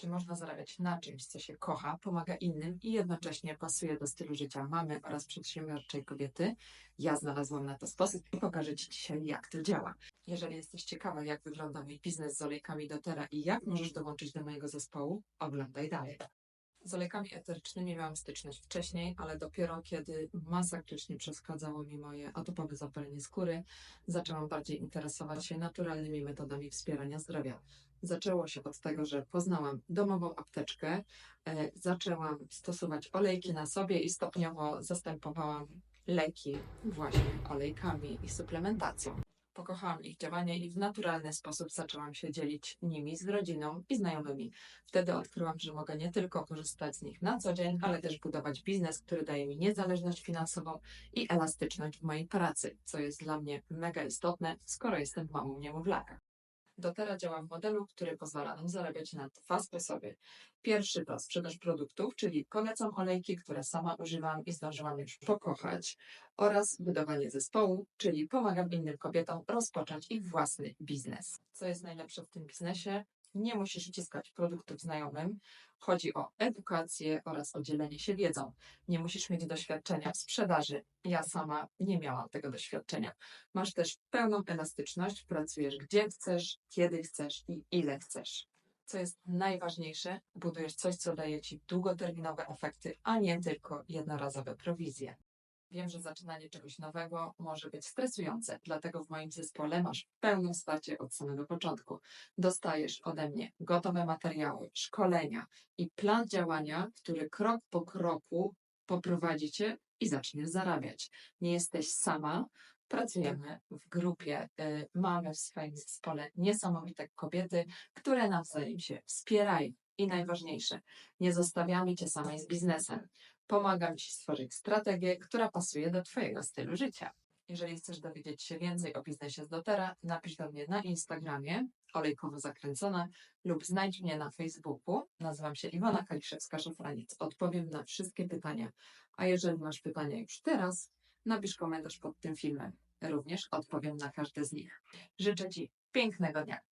Czy można zarabiać na czymś, co się kocha, pomaga innym i jednocześnie pasuje do stylu życia mamy oraz przedsiębiorczej kobiety? Ja znalazłam na to sposób i pokażę Ci dzisiaj, jak to działa. Jeżeli jesteś ciekawa, jak wygląda mój biznes z olejkami dotera i jak możesz dołączyć do mojego zespołu, oglądaj dalej. Z olejkami eterycznymi miałam styczność wcześniej, ale dopiero kiedy masakrycznie przeszkadzało mi moje atopowe zapalenie skóry, zaczęłam bardziej interesować się naturalnymi metodami wspierania zdrowia. Zaczęło się od tego, że poznałam domową apteczkę, e, zaczęłam stosować olejki na sobie i stopniowo zastępowałam leki właśnie olejkami i suplementacją. Pokochałam ich działanie i w naturalny sposób zaczęłam się dzielić nimi z rodziną i znajomymi. Wtedy odkryłam, że mogę nie tylko korzystać z nich na co dzień, ale też budować biznes, który daje mi niezależność finansową i elastyczność w mojej pracy, co jest dla mnie mega istotne, skoro jestem mamą niemowlaka. doTERRA działa w modelu, który pozwala nam zarabiać na dwa sposoby. Pierwszy to sprzedaż produktów, czyli polecam olejki, które sama używam i zdążyłam już pokochać, oraz budowanie zespołu, czyli pomagam innym kobietom rozpocząć ich własny biznes. Co jest najlepsze w tym biznesie? Nie musisz wciskać produktów znajomym. Chodzi o edukację oraz o dzielenie się wiedzą. Nie musisz mieć doświadczenia w sprzedaży. Ja sama nie miałam tego doświadczenia. Masz też pełną elastyczność, pracujesz gdzie chcesz, kiedy chcesz i ile chcesz. Co jest najważniejsze, budujesz coś, co daje ci długoterminowe efekty, a nie tylko jednorazowe prowizje. Wiem, że zaczynanie czegoś nowego może być stresujące, dlatego w moim zespole masz pełne wsparcie od samego początku. Dostajesz ode mnie gotowe materiały, szkolenia i plan działania, który krok po kroku poprowadzi cię i zaczniesz zarabiać. Nie jesteś sama, pracujemy w grupie, y, mamy w swoim zespole niesamowite kobiety, które nawzajem się wspierają. I najważniejsze, nie zostawiamy cię samej z biznesem. Pomagam Ci stworzyć strategię, która pasuje do Twojego stylu życia. Jeżeli chcesz dowiedzieć się więcej o biznesie z dotera, napisz do mnie na Instagramie olejkowo zakręcona lub znajdź mnie na Facebooku. Nazywam się Iwona Kaliszewska-Szafraniec. Odpowiem na wszystkie pytania. A jeżeli masz pytania już teraz, napisz komentarz pod tym filmem. Również odpowiem na każde z nich. Życzę Ci pięknego dnia.